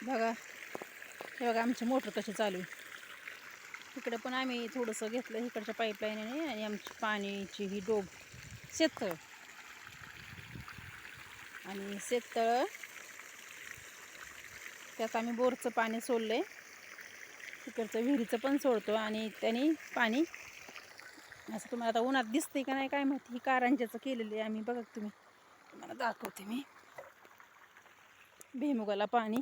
बघा. हे बघा आमची मोटर कशी चालू आहे. इकडं पण आम्ही थोडंसं घेतलं इकडच्या पाईपलाईनने आणि आमची पाण्याची ही डोब शेततळ. आणि शेततळ त्यात आम्ही बोरचं पाणी सोडलं आहे तिकडचं विहिरीचं पण सोडतो आणि त्याने पाणी. असं तुम्हाला आता उन्हात दिसतंय का नाही काय माहिती. ही कारंजाचं केलेलं आहे आम्ही. बघा तुम्ही. तुम्हाला दाखवते मी. भेमुगाला पाणी.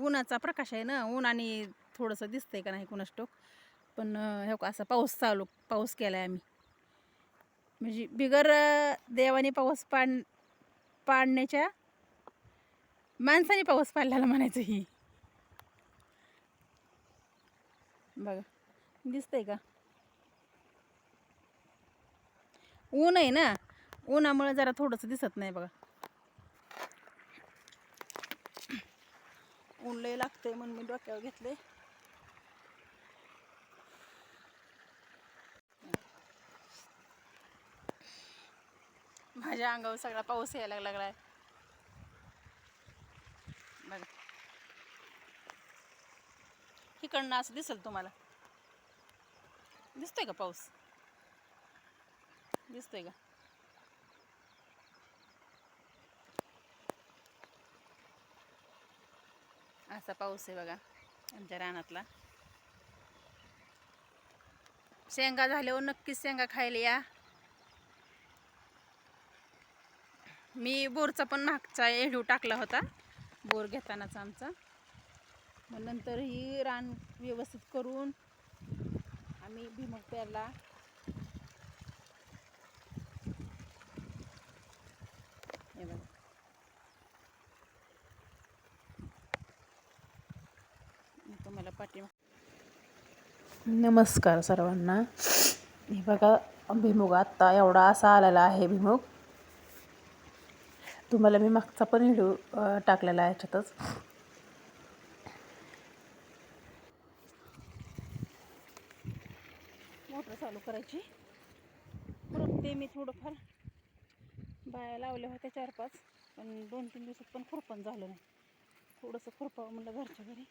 ऊनाचा प्रकाश आहे ना ऊन आणि थोडंसं दिसतंय का नाही कुणास टोक पण हे असा पाऊस चालू पाऊस केला आहे आम्ही. म्हणजे बिगर देवाने पाऊस पाड पाडण्याच्या माणसाने पाऊस पाडल्याला म्हणायचं ही. बघा दिसतंय का? ऊन आहे ना उन्हामुळे जरा थोडंसं दिसत नाही बघा. ऊन लय लागतंय म्हणून मी डोक्यावर घेतले माझ्या अंगावर सगळा पाऊस यायला लागलाय. बघा. इकडनं असं दिसेल तुम्हाला. दिसतोय का पाऊस? दिसतोय का? असा पाऊस आहे बघा आमच्या रानातला. शेंगा झाल्यावर नक्कीच शेंगा खायला या. मी बोरचा पण मागचा एढू टाकला होता बोर घेतानाच आमचा. मग नंतर ही रान व्यवस्थित करून आम्ही भीमक पेरला हे बघा मी तुम्हाला पाठी नमस्कार सर्वांना. हे बघा भीमुग आत्ता एवढा असा आलेला आहे भीमुग तुम्हाला मी मागचा पण व्हिडिओ टाकलेला आहे याच्यातच. मोटर चालू करायची. खुरपते मी थोडंफार बाया लावल्या होत्या चार पाच पण दोन तीन दिवसात पण खुरपण झालं नाही. थोडंसं खुरपावं म्हणलं घरच्या घरी.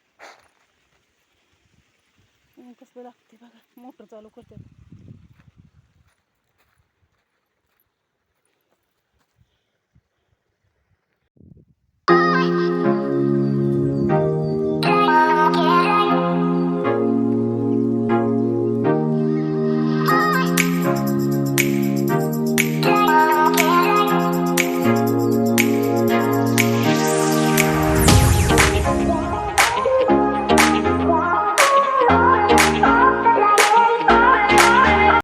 कसलं लागते बघा. मोटर चालू करते